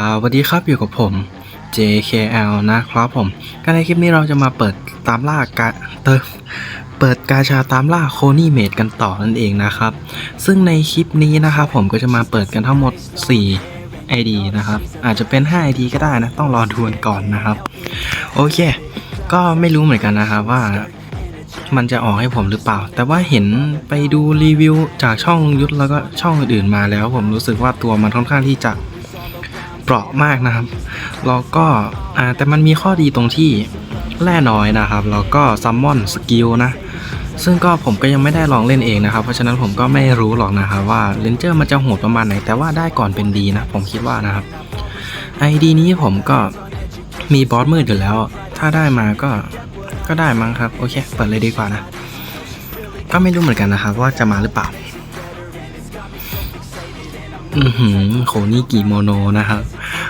สวัสดีครับอยู่กับผม JKL นะครับผมก็ในคลิปนี้เราจะมาเปิดตามล่ากาเติมเปิดกาชาตามล่าโคนี่เมดกันต่อนั่นเองนะครับ ซึ่งในคลิปนี้นะครับผมก็จะมาเปิดกันทั้งหมด 4 ID นะครับ อาจจะเป็น 5 ID ก็ได้นะ ต้องรอดูกันก่อนนะครับ โอเค ก็ไม่รู้เหมือนกันนะครับว่ามันจะออกให้ผมหรือเปล่า แต่ว่าเห็นไปดูรีวิวจากช่องลุงยุทธแล้วก็ช่องอื่นๆมาแล้ว ผมรู้สึกว่าตัวมันค่อนข้างที่จะ เปราะมากนะครับแล้วก็แต่มันมีข้อดีตรงที่แร่น้อยนะครับแล้วก็ซัมมอนสกิลนะซึ่งก็ผมก็ยังไม่ได้ลองเล่นเองนะครับ เพราะฉะนั้นผมก็ไม่รู้หรอกนะครับว่าเลนเจอร์มันจะโหดประมาณไหน แต่ว่าได้ก่อนเป็นดีนะ ผมคิดว่านะครับ ID นี้ผมก็มีบอสมืดอยู่แล้ว ถ้าได้มาก็ก็ได้มั้งครับ โอเค เปิดเลยดีกว่านะ ก็ไม่รู้เหมือนกันนะครับว่าจะมาหรือเปล่า อือหือโคนี่กี่โมโนนะครับ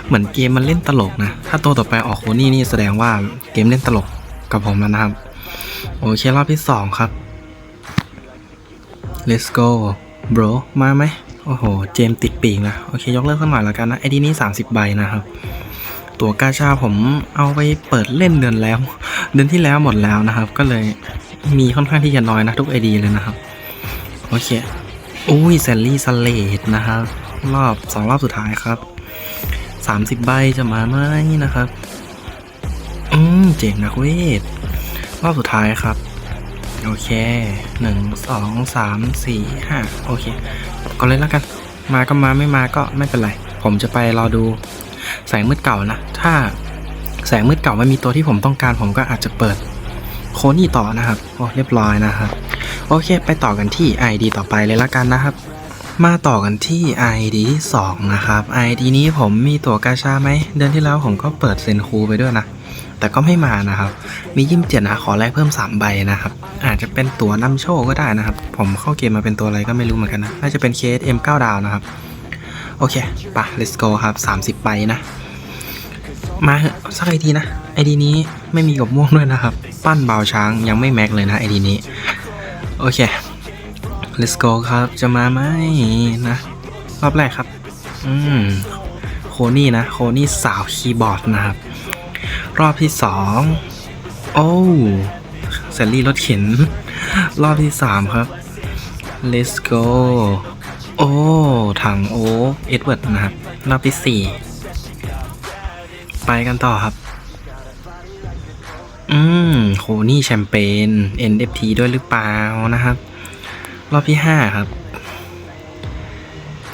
เหมือนเกมมันเล่นตลกนะ ถ้าตัวต่อไปออกโคนี่นี่แสดงว่าเกมเล่นตลกกับผมแล้วนะครับ โอเครอบที่สองครับ let's go bro มาไหมโอ้โห เจมติดปีกนะ โอเค ยกเลิกสักหน่อยแล้วกันนะ ไอดีนี้ 30 ใบนะครับ ตัวกาชาผมเอาไปเปิดเล่นเดือนแล้ว เดือนที่แล้วหมดแล้วนะครับ ก็เลยมีค่อนข้างที่จะน้อยนะ ทุกไอดีเลยนะครับ โอเค อุ้ยแซลลี่สเลดนะครับ รอบสองรอบสุดท้ายครับ30ใบจะมาไหมนะครับ อืมเจ๋งนะเวทรอบสุดท้ายครับ โอเคหนึ่งสองสามสี่ห้าโอเคก็เลยแล้วกัน มาก็มาไม่มาก็ไม่เป็นไร ผมจะไปรอดูแสงมืดเก่านะ ถ้าแสงมืดเก่าไม่มีตัวที่ผมต้องการ ผมก็อาจจะเปิดโคนี่ต่อนะครับ โอ้เรียบร้อยนะครับ โอเค ไปต่อกันที่ ID ต่อไปเลยละกันนะครับ มาต่อกันที่ ID ที่2นะครับ ID นี้ผมมีตั๋วกาชาไหม เดือนที่แล้วผมก็เปิดเซนคูไปด้วยนะ แต่ก็ไม่มานะครับ มียิมเจ็ดนะขอแลกเพิ่ม 3 ใบนะครับ อาจจะเป็นตั๋วนำโชคก็ได้นะครับ ผมเข้าเกมมาเป็นตัวอะไรก็ไม่รู้เหมือนกันนะ น่าจะเป็น KSM 9 ดาวนะครับ โอเคปะ let's go ครับ 30ใบนะ มาสักไอดีนะไอดีนี้ไม่มีกบม่วงด้วยนะครับ ปั้นเบาช้างยังไม่แม็กเลยนะไอดีนี้ โอเค let's go ครับ จะมาไหมนะ รอบแรกครับ อืม โคนี่นะ โคนี่สาวคีย์บอร์ดนะครับ รอบที่สอง โอ้แซลลี่รถเข็น รอบที่สามครับ let's go โอ้ ถังโอเอ็ดเวิร์ดนะครับ รอบที่สี่ไปกันต่อครับ อืม โคนี่แชมเปญ NFT ด้วยหรือเปล่านะครับ รอบที่ห้าครับ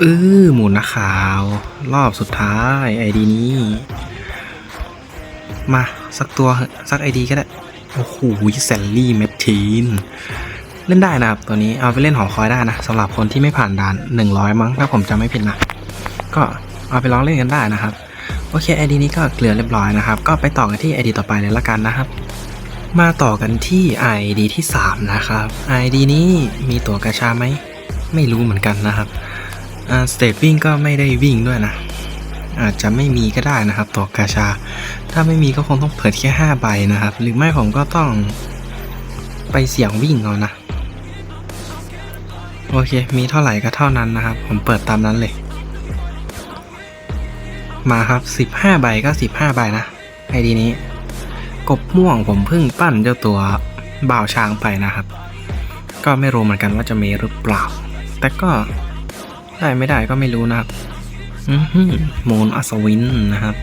อือหมุนนะขาว รอบสุดท้ายไอดีนี้ มาสักตัวสักไอดีก็ได้ โอ้โหแซลลี่แมททีน เล่นได้นะครับ ตัวนี้เอาไปเล่นหอคอยได้นะสำหรับคนที่ไม่ผ่านด่าน 100 มั้งถ้าผมจำไม่ผิดนะ ก็เอาไปลองเล่นกันได้นะครับ โอเคไอดีนี้ก็เกลือเรียบร้อยนะครับ ก็ไปต่อกันที่ไอดีต่อไปเลยละกันนะครับ มาต่อกันที่ ID ที่ 3 นะครับ ID นี้มีตัวกระชาไหม ไม่รู้เหมือนกันนะครับสเตปวิ่งก็ไม่ได้วิ่งด้วยนะ อาจจะไม่มีก็ได้นะครับ ตัวกาชา ถ้าไม่มีก็คงต้องเปิดแค่5ใบนะครับ หรือไม่ผมก็ต้องไปเสี่ยงวิ่งเอานะ โอเค มีเท่าไหร่ก็เท่านั้นนะครับ ผมเปิดตามนั้นเลย มาครับ 15 ใบก็ 15 ใบนะไอดีนี้ กบม่วงผมเพิ่งปั้นเจ้าตัวบ่าวช้างไปนะครับ ก็ไม่รู้เหมือนกันว่าจะมีหรือเปล่า แต่ก็ได้ไม่ได้ก็ไม่รู้นะครับโมนอัศวินนะครับ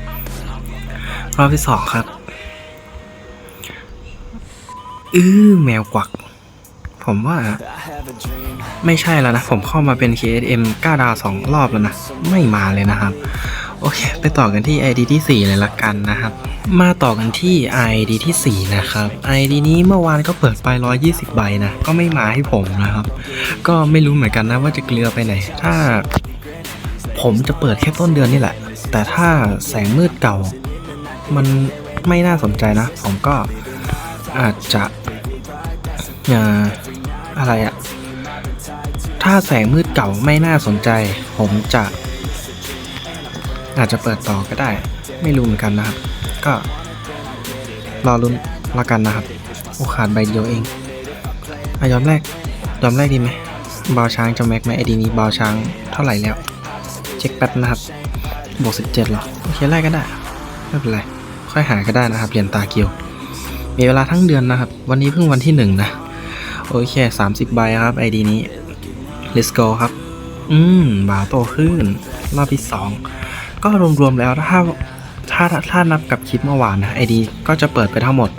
รอบที่สองครับอื้อแมวกวัก ผมว่า ไม่ใช่แล้วนะ ผมเข้ามาเป็น KSM 9ดาว2รอบแล้วนะ ไม่มาเลยนะครับ โอเค ไปต่อกันที่ ID ที่ 4 เลยละกันนะครับ มาต่อกันที่ ID ที่ 4 นะครับ ID นี้เมื่อวานก็เปิดไป 120 ใบนะ ก็ไม่มาให้ผมนะครับ ก็ไม่รู้เหมือนกันนะว่าจะเกลือไปไหน ถ้า ผมจะเปิดแค่ต้นเดือนนี่แหละ แต่ถ้าแสงมืดเก่า มันไม่น่าสนใจนะ ผมก็อาจจะอ่าอะไรอะถ้าแสงมืดเก่าไม่น่าสนใจ ผมจะ อาจจะเปิดต่อก็ได้ ไม่รู้เหมือนกันนะครับ ก็รอรุ้นละกันนะครับ โอ้ขาดใบเดียวเองอายอมแรกยอมแรกดีไหมบาวช้างจะแม็กไหมไอดีนี้บาวช้างเท่าไหร่แล้ว เช็คแป๊บนะครับ บวกสิบเจ็ดหรอ โอเคไล่ก็ได้ ไม่เป็นไร ค่อยหาก็ได้นะครับ เหรียญตาเกียว มีเวลาทั้งเดือนนะครับ วันนี้เพิ่งวันที่หนึ่งนะ โอเคสามสิบใบครับไอดีนี้ let's go ครับ อืม บาวโตขึ้น รอบที่สอง ก็รวมๆแล้วถ้าถ้าถ้านับกับคลิปเมื่อวานนะไอดีก็จะเปิดไปทั้งหมด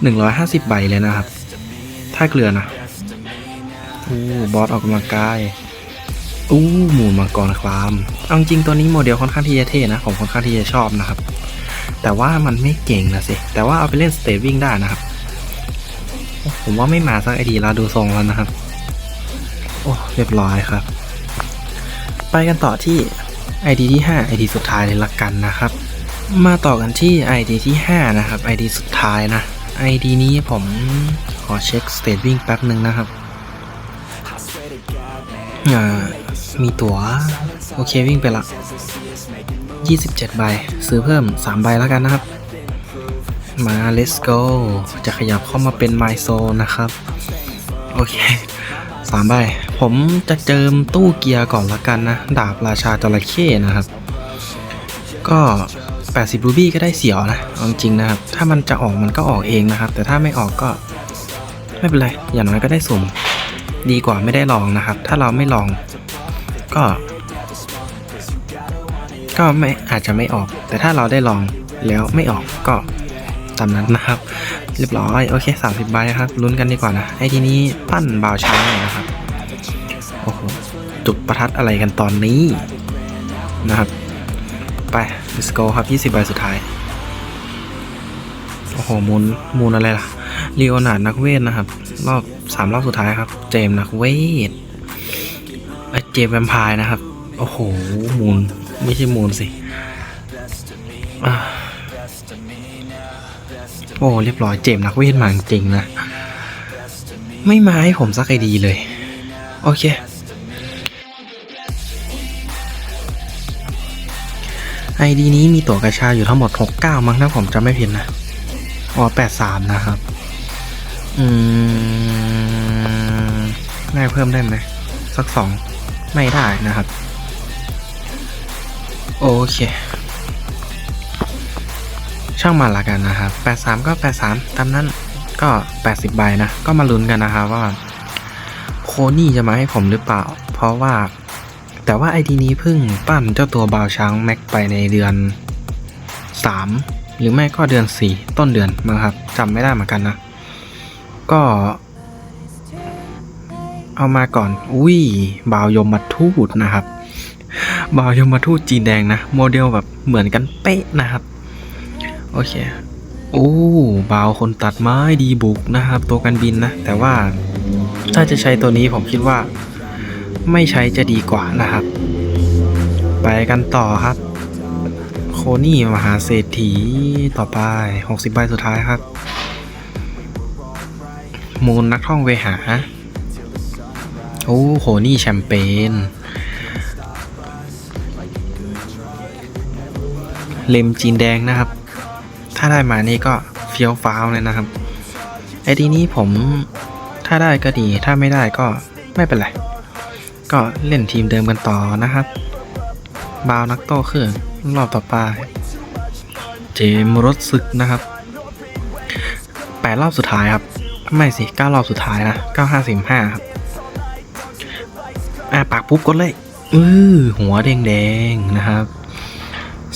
150 ใบเลยนะครับ ถ้าเกลือนะอู้บอสออกกำลังกายอู้หมูมังกรคลามเอาจริงตัวนี้โมเดลค่อนข้างที่จะเท่นะผมค่อนข้างที่จะชอบนะครับ แต่ว่ามันไม่เก่งนะสิ แต่ว่าเอาไปเล่นสเตวิ่งได้นะครับ ผมว่าไม่มาสักไอดีแล้วดูทรงแล้วนะครับ โอ้เรียบร้อยครับ ไปกันต่อที่ ID ที่ 5 ID สุดท้ายเลยละกันนะครับ มาต่อกันที่ ID ที่ 5 นะครับ ID สุดท้ายนะ ID นี้ผมขอเช็คสเตทวิ่งแป๊บหนึ่งนะครับมีตั๋ว โอเควิ่งไปละ 27 ใบ ซื้อเพิ่ม 3 ใบแล้วกันนะครับ มา let's go จะขยับเข้ามาเป็น my zone นะครับ โอเคสามใบ ผมจะเจิมตู้เกียร์ก่อนละกันนะ ดาบราชาจระเข้นะครับ ก็ 80 รูบี้ก็ได้เสียวนะเอาจริงนะครับ ถ้ามันจะออกมันก็ออกเองนะครับ แต่ถ้าไม่ออกก็ ไม่เป็นไร อย่างน้อยก็ได้สุ่ม ดีกว่าไม่ได้ลองนะครับ ถ้าเราไม่ลอง ก็ ก็ไม่อาจจะไม่ออก แต่ถ้าเราได้ลองแล้วไม่ออกก็ตามนั้นนะครับ เรียบร้อย โอเค 30 ใบครับ ลุ้นกันดีกว่านะ ไอ้ทีนี้ปั้นบ่าวช้างหน่อยนะครับ จุดประทัดอะไรกันตอนนี้นะครับ ไป let's go ครับ 20ใบสุดท้าย โอ้โห มูลมูลอะไรล่ะลีโอนาร์ดนักเวทนะครับ รอบสามรอบสุดท้ายครับ เจมส์นักเวทเอ้ยเจมส์แวมพร์นะครับ โอ้โห มูล ไม่ใช่มูลสิอโอ้เรียบร้อยเจมส์นักเวทมาจริงนะ ไม่มาให้ผมสักไอดีเลย โอเค ไอดีนี้มีตั๋วกระชาอยู่ทั้งหมด 69 มั้งถ้าผมจำไม่ผิดนะ อ๋อ 83 นะครับ อืมได้เพิ่มได้ไหม สักสองไม่ได้นะครับ โอเค ช่างมันละกันนะครับ 83 ก็ 83 ตามนั้นก็ 80 ใบนะ ก็มาลุ้นกันนะครับว่า โคนี่จะมาให้ผมหรือเปล่า เพราะว่า แต่ว่าไอดีนี้เพิ่งปั้นเจ้าตัวบาวช้างแม็กไปในเดือน 3 หรือไม่ก็เดือน 4 ต้นเดือนมั้งครับจำไม่ได้เหมือนกันนะ ก็ เอามาก่อน อุ้ยบาวยมมาทูตนะครับ บาวยมมาทูตจีนแดงนะ โมเดลแบบเหมือนกันเป๊ะนะครับ โอเคโอ้บาวคนตัดไม้ดีบุกนะครับ ตัวกันบินนะ แต่ว่าถ้าจะใช้ตัวนี้ผมคิดว่า ไม่ใช้จะดีกว่านะครับ ไปกันต่อครับ โคนี่มหาเศรษฐีต่อไป 60 ใบสุดท้ายครับ มูลนักท่องเวหา โอ้โคนี่แชมเปญเลมจีนแดงนะครับ ถ้าได้มานี่ก็เฟี้ยวฟ้าวเลยนะครับไอดีนี้ผมถ้าได้ก็ดี ถ้าไม่ได้ก็ไม่เป็นไร ก็เล่นทีมเดิมกันต่อนะครับ บาวนักโต้ขึ้นรอบต่อไป เจมรถศึกนะครับแปดรอบสุดท้ายครับ ไม่สิเก้ารอบสุดท้ายนะเก้าห้าสิบห้าครับ อะปากปุ๊บกดเลยอือหัวแดงๆนะครับ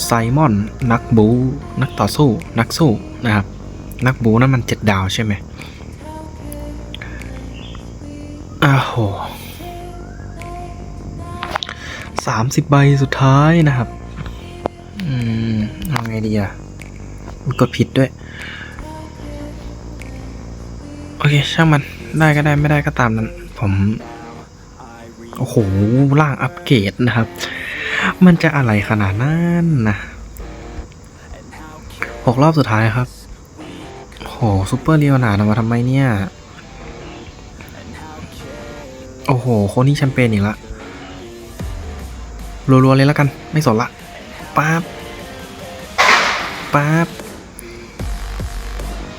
ไซมอน นักบู นักต่อสู้ นักสู้นะครับ นักบูนั่นมันเจ็ดดาวใช่ไหมอ้าโห สามสิบใบสุดท้ายนะครับ อืมเอาไงดีอะมีกดผิดด้วย โอเค ช่างมันได้ก็ได้ไม่ได้ก็ตามนั้น ผม โอ้โห ล่างอัปเกรดนะครับ มันจะอะไรขนาดนั้นนะหกรอบสุดท้ายครับ โหซูเปอร์เรียวหนาดมาทำไมเนี่ย โอ้โห คนี่แชมเปญอีกละ รัวๆเลยแล้วกัน ไม่สนละปั๊บปั๊บ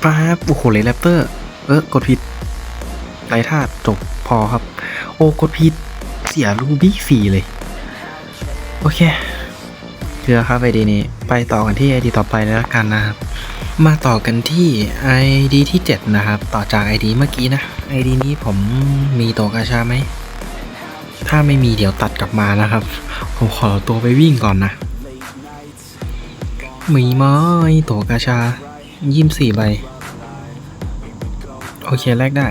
ปั๊บโอ้โหเลยแรปเตอร์ เออกดผิดไรธาตุจบพอครับ โอ้กดผิดเสียรูบี้ฟรีเลย โอเคเกลือครับไอดีนี้ ไปต่อกันที่ไอดีต่อไปเลยละกันนะครับ มาต่อกันที่ ID ที่ 7 นะครับ ต่อจาก ID เมื่อกี้นะ ID นี้ผมมีตัวกาชาไหม ถ้าไม่มีเดี๋ยวตัดกลับมานะครับ ผมขอตัวไปวิ่งก่อนนะ มีไหมตัวกาชายี่สี่ใบ โอเคแลกได้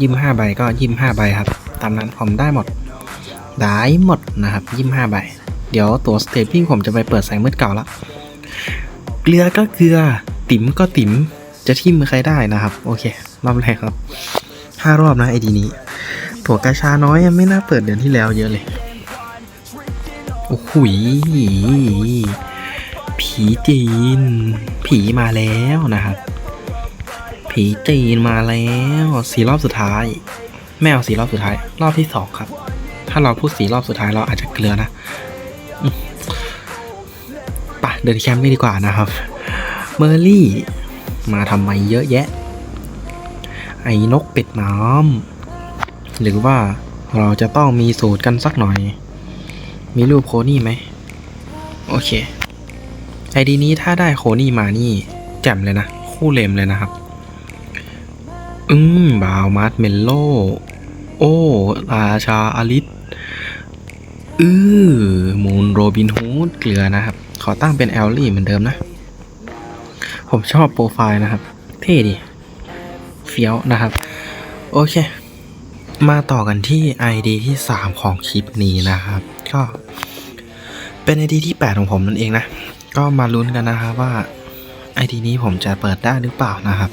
ยี่ห้าใบก็ยี่ห้าใบครับ ตามนั้นผมได้หมด ได้หมดนะครับยี่ห้าใบ เดี๋ยวตัวสเตปปิ้งผมจะไปเปิดแสงมืดเก่าละ เกลือก็เกลือ ติ๋มก็ติ๋ม จะทิมใครได้นะครับ โอเค รอบแรกครับห้ารอบนะไอดีนี้ ถั่วกาชาน้อยยังไม่น่าเปิดเดือนที่แล้วเยอะเลย โอ้โหยผีจีน ผีมาแล้วนะครับ ผีจีนมาแล้วสีรอบสุดท้าย ไม่เอาสีรอบสุดท้าย รอบที่สองครับ ถ้าเราพูดสีรอบสุดท้ายเราอาจจะเกลือนะอืมไปเดินแคมป์ไม่ดีกว่านะครับ เมอร์รี่ มาทำไมเยอะแยะ ไอ้นกเป็ดน้ำ หรือว่าเราจะต้องมีสูตรกันสักหน่อย มีรูปโคนี่ไหม โอเค ไอดีนี้ถ้าได้โคนี่มานี่ แจ่มเลยนะ คู่เลมเลยนะครับ อืมบาวมาร์ทเมลโล โอ้ราชาอลิสอือมูนโรบินฮูดเกลือนะครับ ขอตั้งเป็นแอลลี่เหมือนเดิมนะ ผมชอบโปรไฟล์นะครับ เท่ดี เฟี้ยวนะครับ โอเค มาต่อกันที่ ID ที่ 3 ของคลิปนี้นะครับ ก็เป็น ID ที่ 8 ของผมนั่นเองนะ ก็มาลุ้นกันนะครับว่า ID นี้ผมจะเปิดได้หรือเปล่านะครับ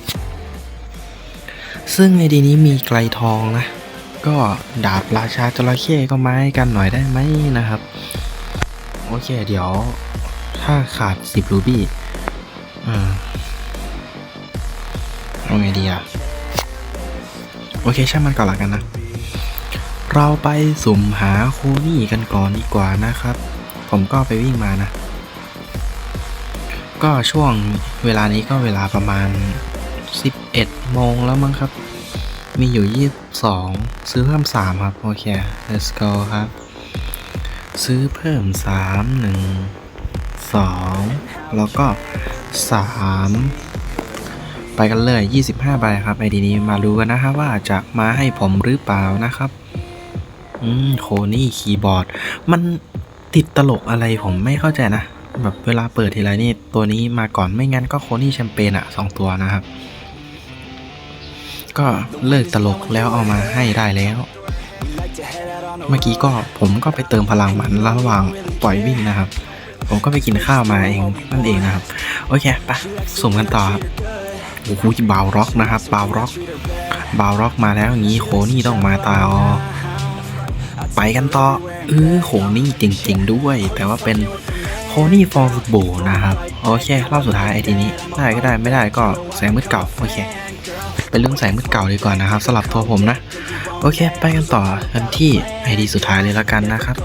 ซึ่ง ID นี้มีไกลทองนะ ก็ดาบราชาจระเข้ก็ไม้กันหน่อยได้ไหมนะครับ โอเคเดี๋ยวถ้าขาด 10 รูบี้อ่าเอาไงดีอะโอเคช่างมันก่อนละกันนะ เราไปสุ่มหาโคนี่กันก่อนดีกว่านะครับ ผมก็ไปวิ่งมานะ ก็ช่วงเวลานี้ก็เวลาประมาณ 11 โมงแล้วมั้งครับ มีอยู่ 22 ซื้อเพิ่ม 3 ครับ โอเค let's go ครับ ซื้อเพิ่ม 3 1 2 แล้วก็ 3 ไปกันเลย 25ใบครับไอดีนี้มาดูกันนะครับว่าจะมาให้ผมหรือเปล่านะครับ อืมโคนี่คีย์บอร์ด มันติดตลกอะไรผมไม่เข้าใจนะ แบบเวลาเปิดทีไรนี่ตัวนี้มาก่อนไม่งั้นก็โคนี่แชมเปญอะสองตัวนะครับ ก็เลิกตลกแล้วเอามาให้ได้แล้ว เมื่อกี้ก็ผมก็ไปเติมพลังมันระหว่างปล่อยวิ่งนะครับ ผมก็ไปกินข้าวมาเองนั่นเองนะครับ โอเคไปสุ่มกันต่อครับโอ้โหบาวร็อกนะครับบาวร็อกบาวร็อกมาแล้วงี้โคนี่ต้องมาตาออ ไปกันต่อเออโคนี่จริง ๆ ด้วย แต่ว่าเป็นโคนี่ฟอร์ฟุตบอลนะครับ โอเครอบสุดท้ายไอทีนี้ ได้ก็ได้ไม่ได้ก็แสงมืดเก่า โอเค เป็นเรื่องแสงมืดเก่าดีกว่านะครับสำหรับตัวผมนะ โอเค ไปกันต่อกันที่ ID สุดท้ายเลยละกันนะครับ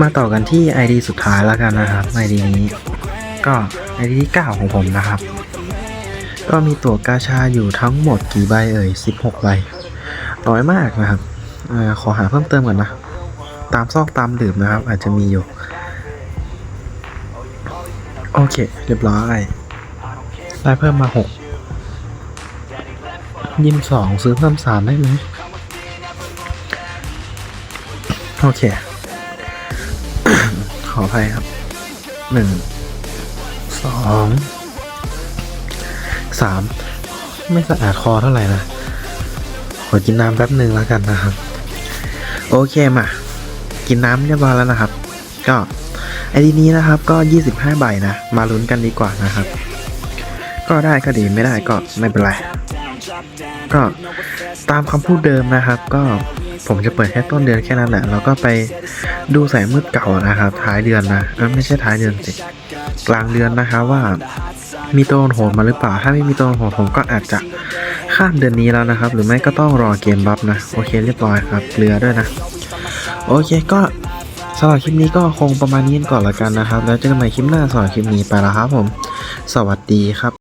มาต่อกันที่ ID สุดท้ายล้วกันนะครับ ID นี้ ก็ ID ที่ 9 ของผมนะครับ ก็มีตั๋วกาชาอยู่ทั้งหมดกี่ใบเอ่ย16ใบน้อยมากนะครับอขอหาเพิ่มเติมก่อนนะ ตามซอกตามดื่มนะครับ อาจจะมีอยู่ โอเค เรียบร้อย ได้เพิ่มมา6ยิมสองซื้อเพิ่มสามได้ไหมโอเค ขออภัยครับหนึ่งสองสามไม่สะอาดคอเท่าไหร่นะ ขอกินน้ำแป๊บหนึ่งแล้วกันนะครับ โอเคมา กินน้ำเรียบร้อยแล้วนะครับ ก็ไอดีนี้นะครับก็ 25 ใบนะ มาลุ้นกันดีกว่านะครับ ก็ได้ก็ดีไม่ได้ก็ไม่เป็นไร ก็ตามคำพูดเดิมนะครับ ก็ผมจะเปิดแค่ต้นเดือนแค่นั้นแหละแล้วก็ไปดูแสงมืดเก่านะครับ ท้ายเดือนนะไม่ใช่ท้ายเดือนสิกลางเดือนนะครับว่ามีตัวโหดมาหรือเปล่า ถ้าไม่มีตัวโหดผมก็อาจจะข้ามเดือนนี้แล้วนะครับ หรือไม่ก็ต้องรอเกมบัฟนะ โอเคเรียบร้อยครับเกลือด้วยนะ โอเคก็สำหรับคลิปนี้ก็คงประมาณนี้ก่อนละกันนะครับ แล้วเจอกันใหม่คลิปหน้าสำหรับคลิปนี้ไปแล้วครับผม สวัสดีครับ